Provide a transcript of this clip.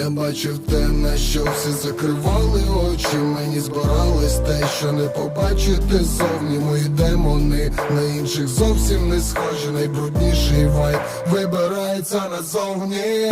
Я бачив те, на що всі закривали очі. Мені збиралось те, що не побачити зовні. Мої демони на інших зовсім не схожі. Найбрудніший вайб вибирається назовні.